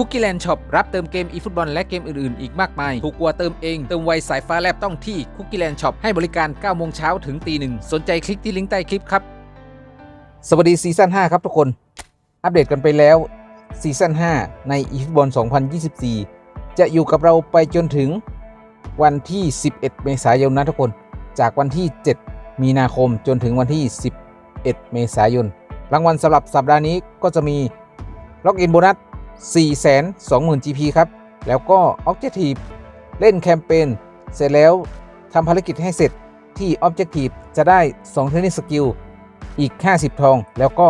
คุกกี้แลนด์ช็อปรับเติมเกมอีฟุตบอลและเกมอื่นๆ อีกมากมาย ถูกกว่าเติมเอง เติมไวสายฟ้าแลบต้องที่คุกกี้แลนด์ช็อปให้บริการ9โมงเช้าถึงตีหนึ่งสนใจคลิกที่ลิงก์ใต้คลิปครับ สวัสดีซีซั่น5ครับทุกคน อัปเดตกันไปแล้วซีซั่น5ในอีฟุตบอล2024 จะอยู่กับเราไปจนถึงวันที่ 11 เมษายนนะทุกคน จากวันที่ 7 มีนาคมจนถึงวันที่ 11 เมษายน รางวัลสำหรับสัปดาห์นี้ก็จะมีล็อกอินโบนัส 420,000 GP ครับ แล้วก็ Objective เล่นแคมเปญเสร็จแล้วทำภารกิจให้เสร็จที่ Objective จะได้2เทนนิสสกิลอีก 50 ทอง แล้วก็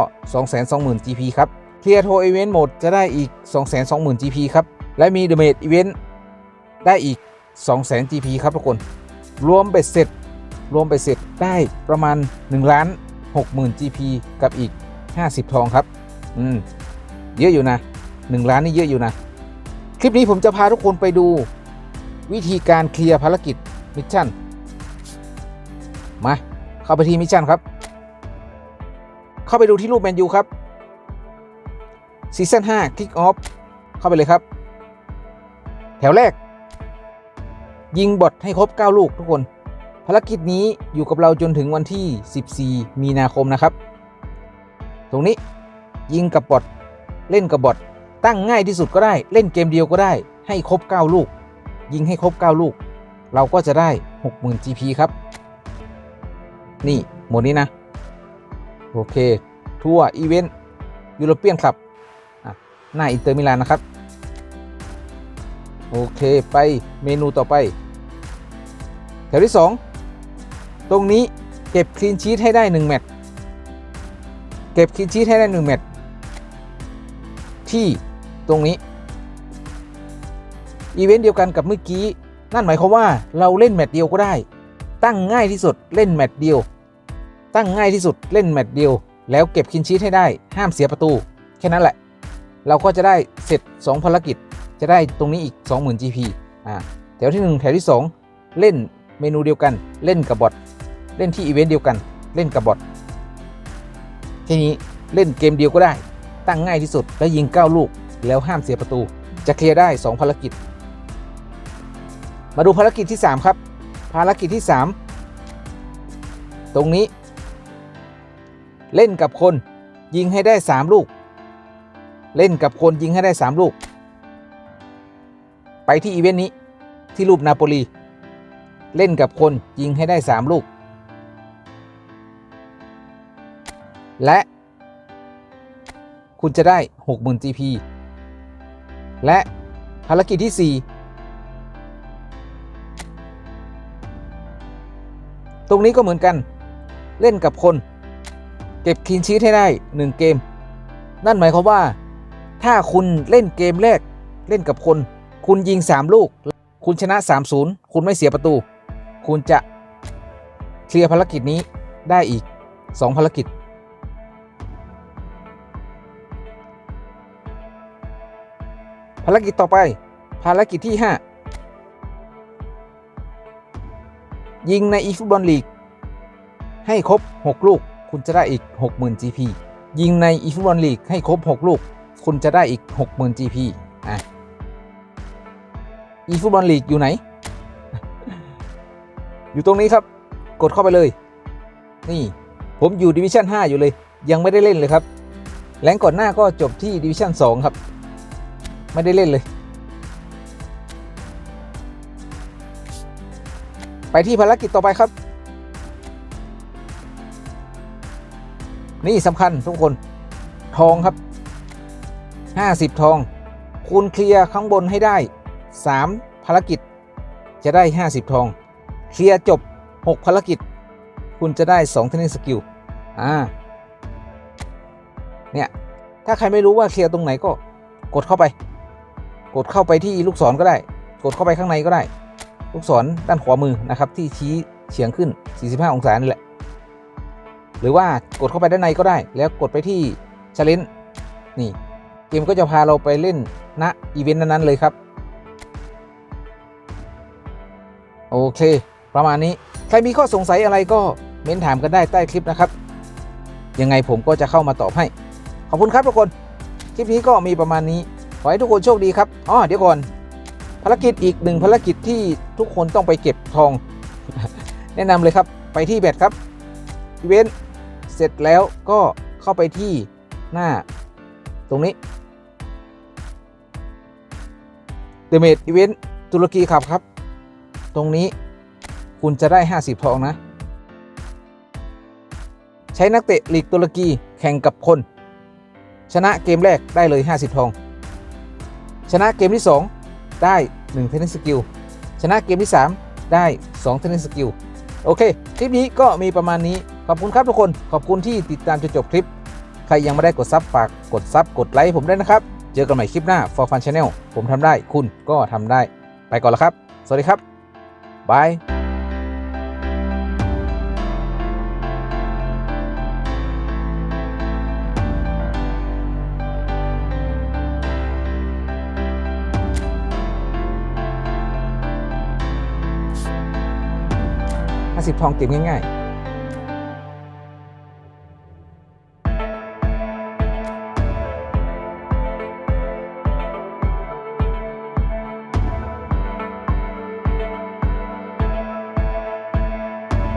220,000 GP ครับเคลียร์โทอีเวนต์หมดจะได้อีก 220,000 GP ครับ และมี The Mate Event ได้อีก 200,000 GP ครับทุกคน รวมเบ็ดเสร็จ รวมเบ็ดเสร็จได้ประมาณ1ล้าน60,000 GP กับอีก 50 ทองครับ อืม เยอะอยู่นะ 1ล้านนี่เยอะอยู่นะ คลิปนี้ผมจะพาทุกคนไปดู วิธีการเคลียร์ภารกิจมิชชั่น มา เข้าไปที่มิชชั่นครับ เข้าไปดูที่รูปแมนยูครับซีซั่น5คลิกออฟเข้าไปเลยครับ แถวแรก ยิงบอทให้ครบ 9 ลูกทุกคน ภารกิจนี้อยู่กับเราจนถึงวันที่ 14 มีนาคมนะครับ ตรงนี้ยิงกับบอทเล่นกับบอท ตั้งง่ายที่สุดก็ได้เล่นเกมเดียวก็ได้ ให้ครบ 9 ลูก ยิงให้ครบ 9 ลูก เราก็จะได้ 60,000 GP ครับ นี่หมดนี้นะ โอเค ทัวร์อีเวนต์ยูโรเปียนคลับหน้าอินเตอร์มิลานนะครับ โอเคไปเมนูต่อไป แถวที่ 2 ตรงนี้เก็บคลีนชีตให้ได้ 1 แมตช์เก็บคลีนชีตให้ได้ 1 แมตช์ที่ ตรงนี้อีเวนต์เดียวกันกับเมื่อกี้ นั่นหมายความว่าเราเล่นแมตช์เดียวก็ได้ ตั้งง่ายที่สุดเล่นแมตช์เดียว ตั้งง่ายที่สุดเล่นแมตช์เดียว แล้วเก็บคลีนชีตให้ได้ห้ามเสียประตู แค่นั้นแหละ เราก็จะได้เสร็จ 2 ภารกิจ จะได้ตรงนี้อีก 20,000 GP อ่าแถวที่ 1 แถวที่ 2 เล่นเมนูเดียวกัน เล่นกับบอทเล่นที่อีเวนต์เดียวกัน เล่นกับบอททีนี้เล่นเกมเดียวก็ได้ ตั้งง่ายที่สุดและยิง 9 ลูก แล้วห้ามเสียประตู จะเคลียร์ได้ 2 ภารกิจ มาดูภารกิจที่ 3 ครับ ภารกิจที่ 3 ตรงนี้ เล่นกับคนยิงให้ได้ 3 ลูก เล่นกับคนยิงให้ได้ 3 ลูก ไปที่อีเวนต์นี้ที่รูปนาโปลี เล่นกับคนยิงให้ได้ 3 ลูก และคุณจะได้ 60,000 GP และภารกิจที่ 4 ตรงนี้ก็เหมือนกัน เล่นกับคน เก็บคลีนชีทให้ได้ 1 เกม นั่นหมายความว่า ถ้าคุณเล่นเกมแรก เล่นกับคน คุณยิง 3 ลูก คุณชนะ 3-0 คุณไม่เสียประตู คุณจะเคลียร์ภารกิจนี้ได้อีก 2 ภารกิจารกิจต่อไป ภารกิจที่ 5 ยิงในอีฟุตบอลลีก ให้ครบ 6 ลูก คุณจะได้อีก 60,000 GP ยิงในอีฟุตบอลลีกให้ครบ 6 ลูก คุณจะได้อีก 60,000 GP อะอีฟุตบอลลีกอยู่ไหน อยู่ตรงนี้ครับ กดเข้าไปเลย นี่ ผมอยู่ดิวิชั่น 5 อยู่เลย ยังไม่ได้เล่นเลยครับ แรงก่อนหน้าก็จบที่ดิวิชั่น 2 ครับ ไม่ได้เล่นเลย ไปที่ภารกิจต่อไปครับ นี่สำคัญทุกคนทองครับ 50 ทองคุณเคลียร์ข้างบนให้ได้ 3 ภารกิจ จะได้ 50 ทอง เคลียร์จบ 6 ภารกิจ คุณจะได้2เทนนิสสกิลอ่าเนี่ย ถ้าใครไม่รู้ว่าเคลียร์ตรงไหนก็กดเข้าไป กดเข้าไปที่ลูกศรก็ได้ กดเข้าไปข้างในก็ได้ ลูกศรด้านขวามือนะครับที่ชี้เฉียงขึ้น 45 องศานี่แหละ หรือว่ากดเข้าไปด้านในก็ได้ แล้วกดไปที่ช l เลนนี่เกมก็จะพาเราไปเล่นณอีเวนต์นั้นๆเลยครับ โอเค ประมาณนี้ ใครมีข้อสงสัยอะไรก็เม้นถามกันได้ใต้คลิปนะครับ ยังไงผมก็จะเข้ามาตอบให้ ขอบคุณครับทุกคน คลิปนี้ก็มีประมาณนี้ ขอให้ทุกคนโชคดีครับอ๋อเดี๋ยวก่อน ภารกิจอีกหนึ่งภารกิจที่ทุกคนต้องไปเก็บทอง แนะนำเลยครับ ไปที่แบตครับอีเวนต์เสร็จแล้วก็เข้าไปที่หน้าตรงนี้ The Mate Event ตุรกีครับครับ ตรงนี้คุณจะได้ 50 ทองนะ ใช้นักเตะลีกตุรกีแข่งกับคน ชนะเกมแรกได้เลย 50 ทอง ชนะเกมที่ 2 ได้1เทนนิสสกิลชนะเกมที่ 3 ได้2เทนนิสสกิลโอเค คลิปนี้ก็มีประมาณนี้ ขอบคุณครับทุกคน ขอบคุณที่ติดตามจนจบคลิป ใครยังไม่ได้กดซับฝากกดซับกดไลค์ให้ผมด้วยนะครับ เจอกันใหม่คลิปหน้า For Fun Channel ผมทำได้คุณก็ทำได้ ไปก่อนแล้วครับ สวัสดีครับบายิบทองเก็บง่ายๆ